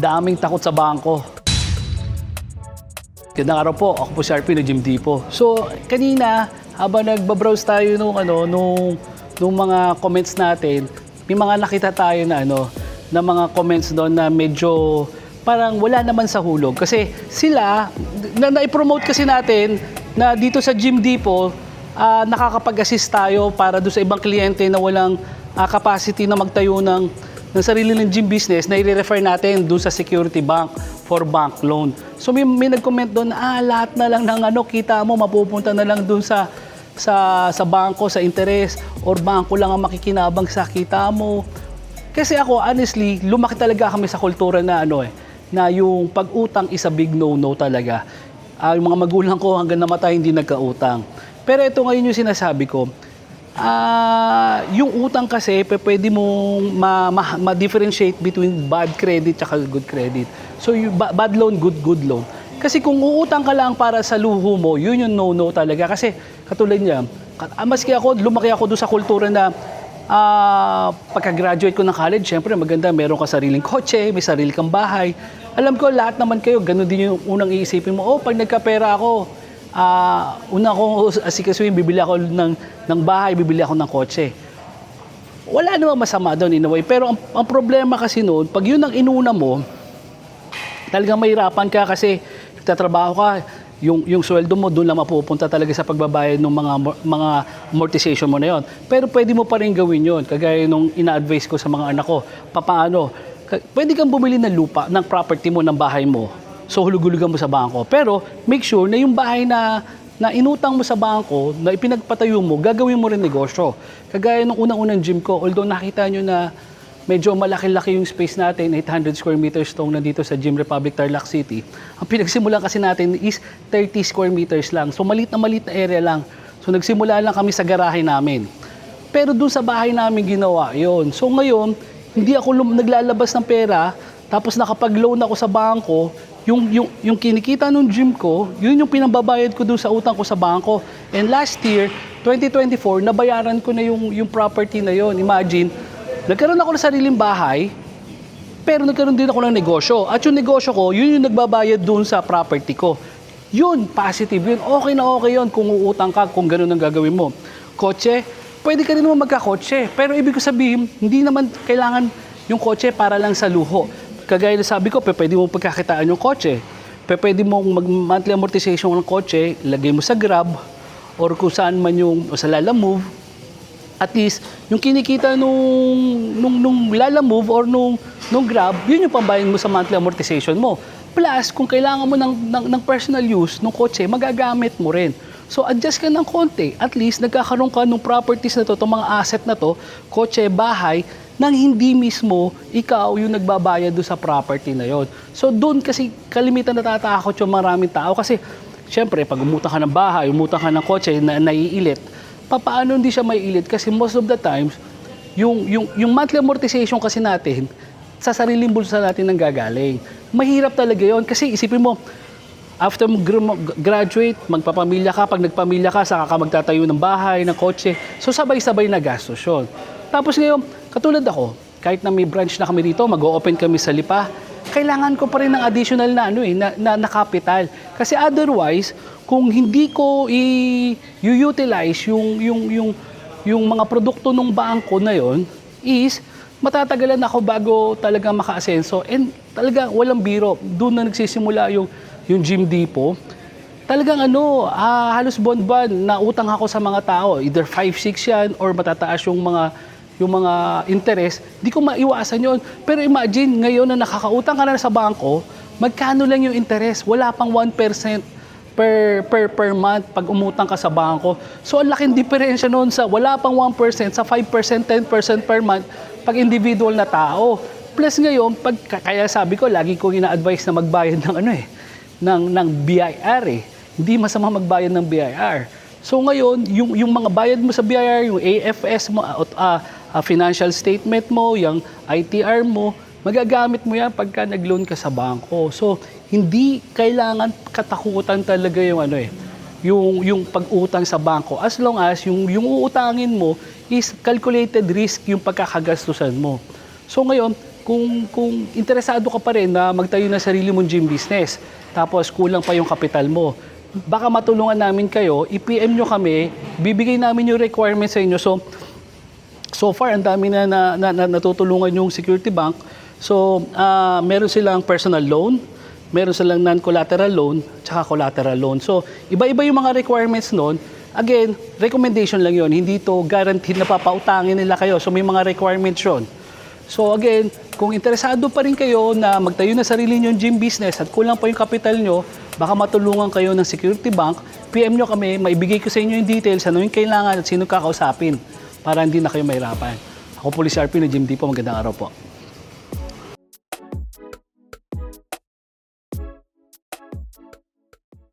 daming takot sa bangko. Gandang araw po, ako po si RP ng Jim Dipo. So, kanina, habang nagbabrowse tayo nung, ano, nung, nung mga comments natin, may mga nakita tayo na, ano, na mga comments doon na medyo parang wala naman sa hulog. Kasi sila, na, na-promote kasi natin na dito sa Jim Dipo, ah, nakakapag-assist tayo para doon sa ibang kliyente na walang ah, capacity na magtayo ng, ng sarili ng gym business na i-refer natin doon sa security bank for bank loan. So may, may nag-comment doon, ah, lahat na lang ng ano, kita mo, mapupunta na lang doon sa sa sa bangko, sa interest, or bangko lang ang makikinabang sa kita mo. Kasi ako, honestly, lumaki talaga kami sa kultura na ano eh, na yung pag-utang is a big no-no talaga. Ah, yung mga magulang ko hanggang namatay hindi nagka-utang. Pero ito ngayon yung sinasabi ko, ah, yung utang kasi pwede mong ma- ma- ma-differentiate between bad credit at good credit. So yung ba- bad loan, good good loan. Kasi kung uutang ka lang para sa luho mo, yun yung no-no talaga. Kasi katulad niya, ah, maski ako, lumaki ako doon sa kultura na Ah, pagka-graduate ko ng college, syempre maganda, meron ka sariling kotse, may sarili kang bahay. Alam ko, lahat naman kayo, ganun din yung unang iisipin mo, oh, pag nagkapera ako, ah, una ko asikasuhin, bibili ako ng, ng bahay, bibili ako ng kotse. Wala namang masama doon in a way. Pero ang, ang problema kasi noon, pag yun ang inuna mo, talagang mahirapan ka kasi nagtatrabaho ka, yung, yung sweldo mo doon lang mapupunta talaga sa pagbabayad ng mga mga amortization mo na yon. Pero pwede mo pa rin gawin yon. Kagaya nung ina-advise ko sa mga anak ko, papaano? Pwede kang bumili ng lupa, ng property mo, ng bahay mo. So hulug-hulugan mo sa bangko. Pero make sure na yung bahay na na inutang mo sa bangko, na ipinagpatayo mo, gagawin mo rin negosyo. Kagaya nung unang-unang gym ko, although nakita nyo na medyo malaki-laki yung space natin, 800 square meters tong nandito sa Gym Republic, Tarlac City. Ang pinagsimulan kasi natin is 30 square meters lang. So malit na malit na area lang. So nagsimula lang kami sa garahe namin. Pero doon sa bahay namin ginawa yon. So ngayon, hindi ako naglalabas ng pera, tapos nakapag-loan ako sa bangko, yung, yung, yung kinikita ng gym ko, yun yung pinambabayad ko doon sa utang ko sa bangko. And last year, 2024, nabayaran ko na yung, yung property na yon. Imagine, nagkaroon ako ng sariling bahay, pero nagkaroon din ako ng negosyo. At yung negosyo ko, yun yung nagbabayad doon sa property ko. Yun, positive yun. Okay na okay yun kung uutang ka, kung ganun ang gagawin mo. Kotse, pwede ka rin naman magkakotse. Pero ibig ko sabihin, hindi naman kailangan yung kotse para lang sa luho. Kagaya na sabi ko, pwede mo pagkakitaan yung kotse. Pwede mo mag-monthly amortization ng kotse, lagay mo sa Grab, or kung saan man yung sa Lala Move, at least yung kinikita nung nung nung Lala Move or nung nung Grab, yun yung pambayad mo sa monthly amortization mo. Plus, kung kailangan mo ng, ng, ng personal use ng kotse, magagamit mo rin. So, adjust ka ng konti. At least, nagkakaroon ka ng properties na to, itong mga asset na to, kotse, bahay, nang hindi mismo ikaw yung nagbabayad doon sa property na yon. So, doon kasi kalimitan natatakot yung maraming tao. Kasi, syempre, pag umutang ka ng bahay, umutang ka ng kotse na naiilit, papaano hindi siya maiilit? Kasi most of the times, yung, yung, yung monthly amortization kasi natin, sa sariling bulsa natin nang gagaling. Mahirap talaga yon kasi isipin mo, after mo gr- graduate, magpapamilya ka, pag nagpamilya ka, saka ka magtatayo ng bahay, ng kotse. So sabay-sabay na gastos yun. Tapos ngayon, katulad ako, kahit na may branch na kami dito, mag-open kami sa Lipa, kailangan ko pa rin ng additional na ano eh, na, na, na capital. Kasi otherwise, kung hindi ko i-utilize yung, yung, yung, yung mga produkto ng bangko na yon is matatagalan ako bago talaga maka-asenso. And talaga walang biro. Doon na nagsisimula yung, yung Gym Depot. Talagang ano, ah, halos buwan-buwan na utang ako sa mga tao. Either 5-6 yan or matataas yung mga yung mga interest, di ko maiwasan yon. Pero imagine, ngayon na nakakautang ka na sa bangko, magkano lang yung interest? Wala pang 1% per, per, per month pag umutang ka sa bangko. So, ang laking diferensya noon sa wala pang 1% sa 5%, 10% per month pag individual na tao. Plus ngayon, pag, kaya sabi ko, lagi ko ina-advise na magbayad ng ano eh, ng, ng BIR eh. Hindi masama magbayad ng BIR. So ngayon, yung, yung mga bayad mo sa BIR, yung AFS mo, uh, uh, financial statement mo, yung ITR mo, magagamit mo yan pagka nag-loan ka sa bangko. So, hindi kailangan katakutan talaga yung ano eh, yung, yung pag-utang sa bangko. As long as yung, yung uutangin mo is calculated risk yung pagkakagastusan mo. So ngayon, kung kung, interesado ka pa rin na magtayo ng sarili mong gym business, tapos kulang pa yung kapital mo, baka matulungan namin kayo, i-PM nyo kami, bibigay namin yung requirements sa inyo. So, so far, ang dami na, na, na, na natutulungan yung security bank. So, ah, meron silang personal loan, meron silang non-collateral loan, tsaka collateral loan. So, iba-iba yung mga requirements noon. Again, recommendation lang yon Hindi to guaranteed na papautangin nila kayo. So, may mga requirements yun. So again, kung interesado pa rin kayo na magtayo na sarili nyo gym business at kulang pa yung kapital nyo, baka matulungan kayo ng security bank, PM nyo kami, maibigay ko sa inyo yung details, ano yung kailangan at sino kakausapin para hindi na kayo mahirapan. Ako po si RP na Jim Tipo, magandang araw po.